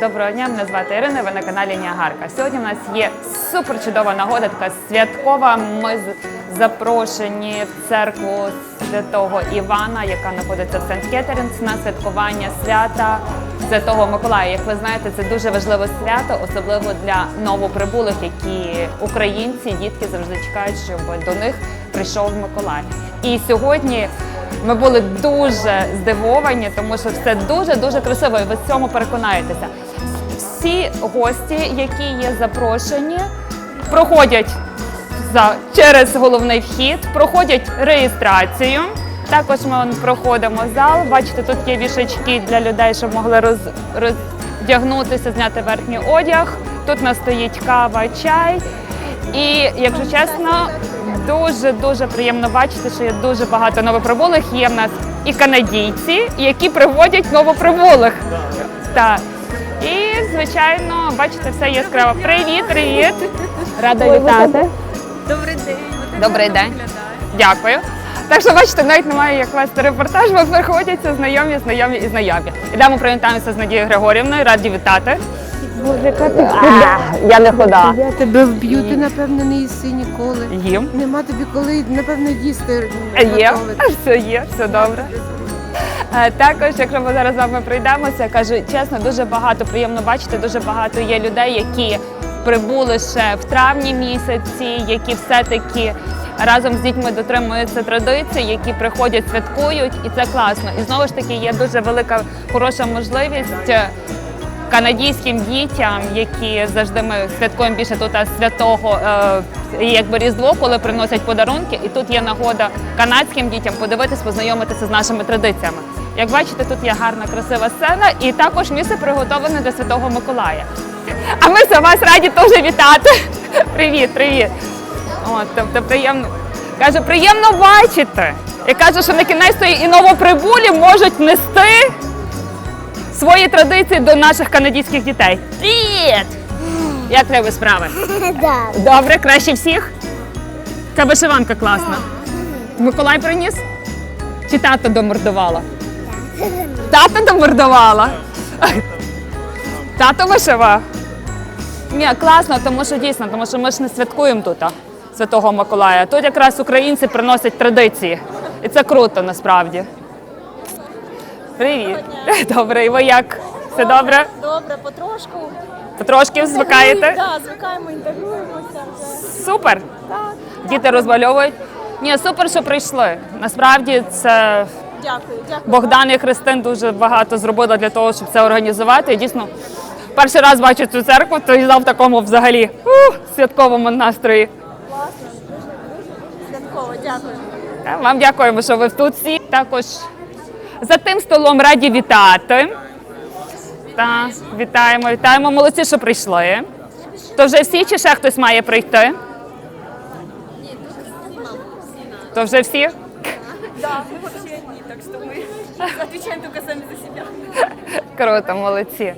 Доброго дня, мене звати Ірина. Ви на каналі Ніагарка. Сьогодні у нас є супер чудова нагода, така святкова. Ми запрошені в церкву святого Івана, яка знаходиться в Сент Кетерінс, на святкування свята Святого Миколая. Як ви знаєте, це дуже важливе свято, особливо для новоприбулих, які українці, дітки завжди чекають, щоб до них прийшов Миколай. І сьогодні ми були дуже здивовані, тому що все дуже дуже красиво, і ви в цьому переконаєтеся. Всі гості, які є запрошені, проходять за через головний вхід, проходять реєстрацію. Також ми проходимо зал. Бачите, тут є вішачки для людей, щоб могли роз, роздягнутися, зняти верхній одяг. Тут нас стоїть кава, чай. І якщо чесно, дуже дуже приємно бачити, що є дуже багато новоприбулих. Є в нас і канадійці, які приводять новоприбулих. Так. І звичайно, бачите, все яскраво. Привіт, привіт! Рада вітати. Добрий день. Добрий день. Дякую. Так що бачите, навіть немає як вести репортаж, бо приходяться знайомі, знайомі і знайомі. Ідемо привітаємося з Надією Григорівною. Раді вітати. Я не хода. Я тебе вб'ю, ти напевно не їси ніколи. Їм. Нема тобі коли, напевно, їсти. Є, готовити. все є, все добре. Е, Також, якщо ми зараз з вами пройдемося, кажу чесно, дуже багато приємно бачити. Дуже багато є людей, які прибули ще в травні місяці, які все-таки разом з дітьми дотримуються традицій, які приходять, святкують, і це класно. І знову ж таки є дуже велика хороша можливість. е, канадійським дітям, які завжди ми святкуємо більше тут святого е, якби різдво, коли приносять подарунки. І тут є нагода канадським дітям подивитись, познайомитися з нашими традиціями. Як бачите, тут є гарна, красива сцена, і також місце приготовлене для Святого Миколая. А ми за вас раді теж вітати. Привіт, привіт. От, тобто приємно. Кажу, приємно бачити. І кажу, що на кінець і новоприбулі можуть нести свої традиції до наших канадських дітей. Привіт! Як тебе справи? Добре, краще всіх? Ця вишиванка класна. Миколай приніс? Чи тато домордувала? Тато домордувала. Тато вишивав. Ні, класно, тому що дійсно, тому що ми ж не святкуємо тут Святого Миколая. Тут якраз українці приносять традиції. І це круто насправді. Привіт. Добре, і ви як? Все добре? Добре, потрошку. Потрошки звикаєте? Так, звикаємо, інтегруємося. Супер. Так, Діти розмальовують. Ні, супер, що прийшли. Насправді це дякую, дякую. Богдан і Христин дуже багато зробили для того, щоб це організувати. І дійсно, перший раз бачу цю церкву, то і в такому взагалі ух, святковому настрої. Класно, дуже, дуже, дуже святково, дякую. Та, Вам дякуємо, що ви тут всі. Також за тим столом раді вітати. Та, вітаємо, вітаємо. Молодці, що прийшли. То вже всі чи ще хтось має прийти? То вже всі? Да, одни, так что мы отвечаем только сами за себя. Круто, молодці.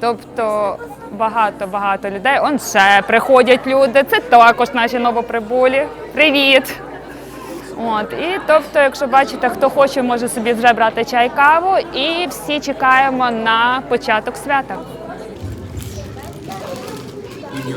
Тобто багато-багато людей. Он ще приходять люди. Це також наші новоприбулі. Привіт! От, і тобто, якщо бачите, хто хоче, може собі вже брати чай, каву, і всі чекаємо на початок свята. В ім'я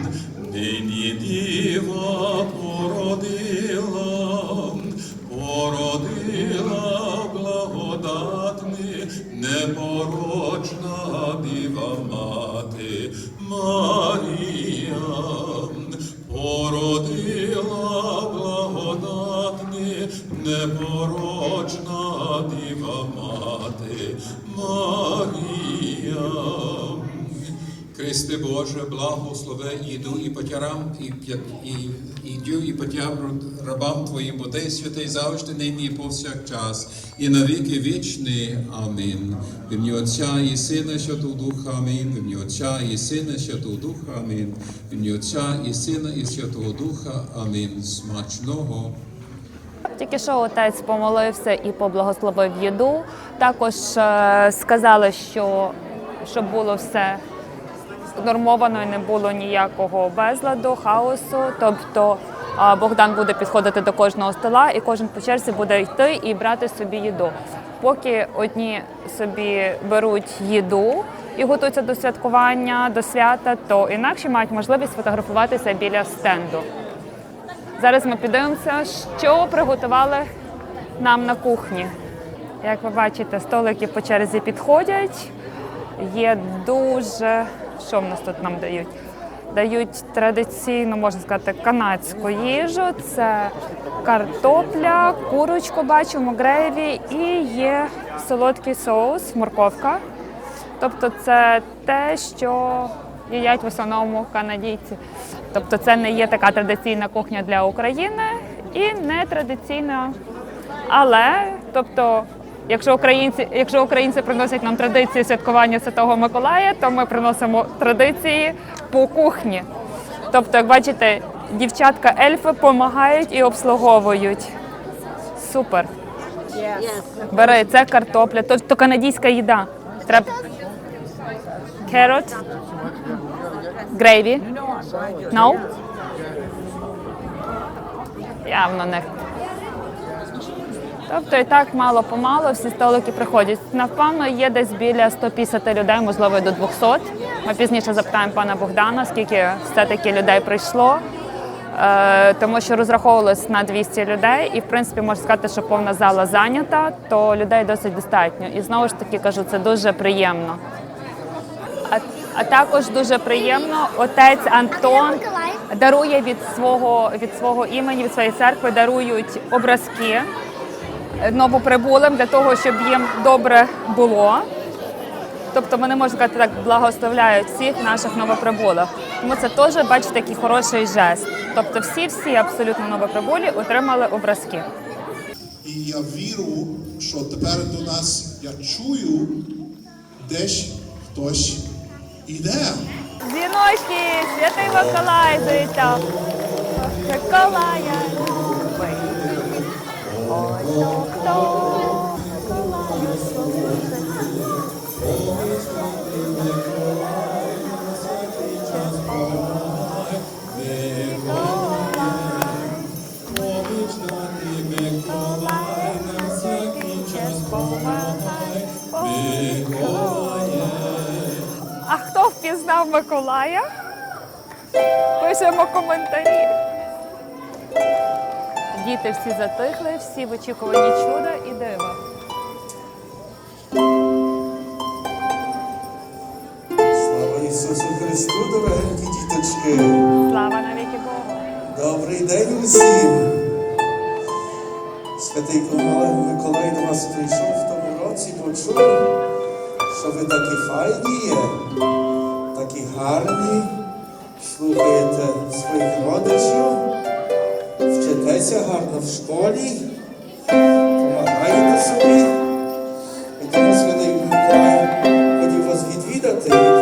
діва мати Марія. Христе Боже, благослови іду і потярам, і, і, ідю і потям рабам Твоїм, бо Ти святий завжди нині і повсякчас, і навіки вічні. Амінь. В ім'я Отця і Сина, Святого Духа, Амінь. В ім'я Отця і Сина, Святого Духа, Амінь. В ім'я Отця і Сина і Святого Духа, Амінь. Смачного. Тільки що отець помолився і поблагословив їду. Також е, сказали, що щоб було все нормовано і не було ніякого безладу, хаосу. Тобто Богдан буде підходити до кожного стола, і кожен по черзі буде йти і брати собі їду. Поки одні собі беруть їду і готуються до святкування, до свята, то інакші мають можливість фотографуватися біля стенду. Зараз ми подивимося, що приготували нам на кухні. Як ви бачите, столики по черзі підходять. Є дуже. Що в нас тут нам дають? Дають традиційну, можна сказати, канадську їжу. Це картопля, курочку бачимо, грейві і є солодкий соус, морковка. Тобто це те, що їдять в основному канадійці. Тобто це не є така традиційна кухня для України і не традиційна. Але тобто, якщо українці, якщо українці приносять нам традиції святкування Святого Миколая, то ми приносимо традиції по кухні. Тобто, як бачите, дівчатка ельфи допомагають і обслуговують. Супер. Бери, це картопля, то, то канадійська їда. Треба. Carrot. Gravy. No? Явно не. Тобто і так мало помалу всі столики приходять. Напевно, є десь біля 150 людей, можливо, до 200. Ми пізніше запитаємо пана Богдана, скільки все-таки людей прийшло. Е, тому що розраховувалось на 200 людей, і в принципі можна сказати, що повна зала зайнята, то людей досить достатньо. І знову ж таки кажу, це дуже приємно. А, також дуже приємно, отець Антон дарує від свого від свого імені, від своєї церкви дарують образки новоприбулим для того, щоб їм добре було. Тобто вони можна сказати так, благословляють всіх наших новоприбулих. Тому це теж, бачите, такий хороший жест. Тобто всі-всі абсолютно новоприбулі отримали образки. І я вірю, що тепер до нас я чую, десь хтось іде. Дзвіночки, святий Миколай завітав. Миколая любить. Ой, то хто Миколая служить. Миколай помагай. А хто впізнав Миколая? Пишемо коментарі. Діти всі затихли, всі в очікуванні чуда і дива. Слава Ісусу Христу, дорогенькі діточки! Слава навіки Богу! Добрий день усім! Святий Миколай Миколай до нас прийшов в тому році, почув, що ви такі файні є, гарні, слухаєте своїх родичів, вчитеся гарно в школі, допомагаєте собі. І тому Святий Миколай хотів вас відвідати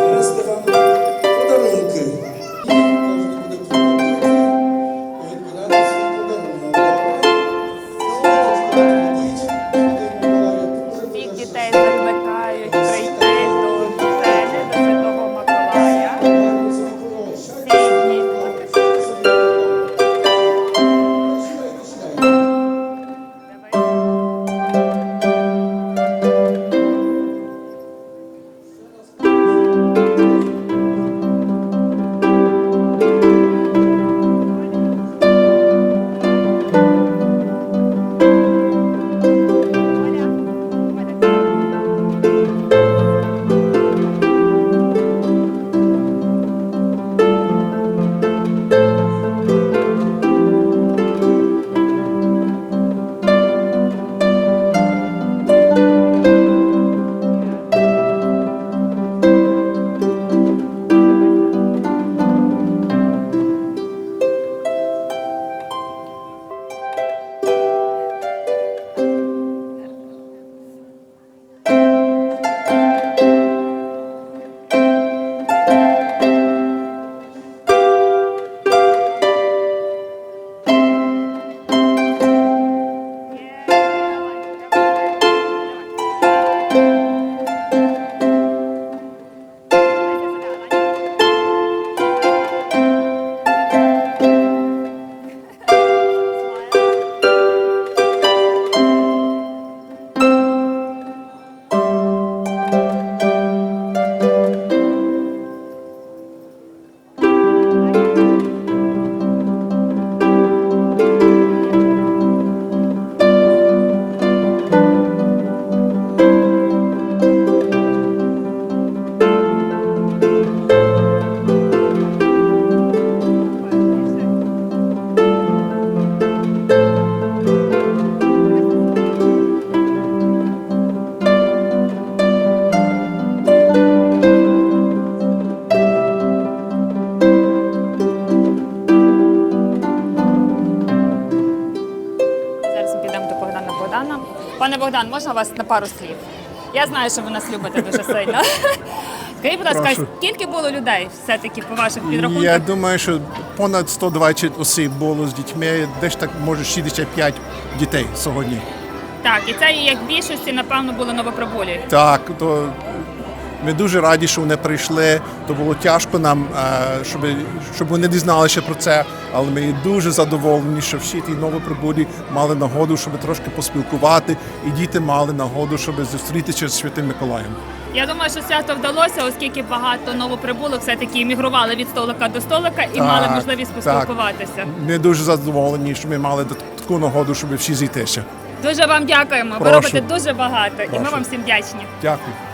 можна вас на пару слів? Я знаю, що ви нас любите дуже сильно. Скажіть, будь ласка, Прошу. скільки було людей все-таки по ваших підрахунках? Я думаю, що понад 120 осіб було з дітьми, десь так може 65 дітей сьогодні. Так, і це як більшості, напевно, було новоприбулі. Так, то ми дуже раді, що вони прийшли. То було тяжко нам, е, щоб, щоб вони дізналися про це, але ми дуже задоволені, що всі ті новоприбулі мали нагоду, щоб трошки поспілкувати, і діти мали нагоду, щоб зустрітися з Святим Миколаєм. Я думаю, що свято вдалося, оскільки багато новоприбулих все-таки мігрували від столика до столика і Так, мали можливість так. поспілкуватися. Ми дуже задоволені, що ми мали таку нагоду, щоб всі зійтися. Дуже вам дякуємо. Ви робите дуже багато, і ми вам всім вдячні. Дякую.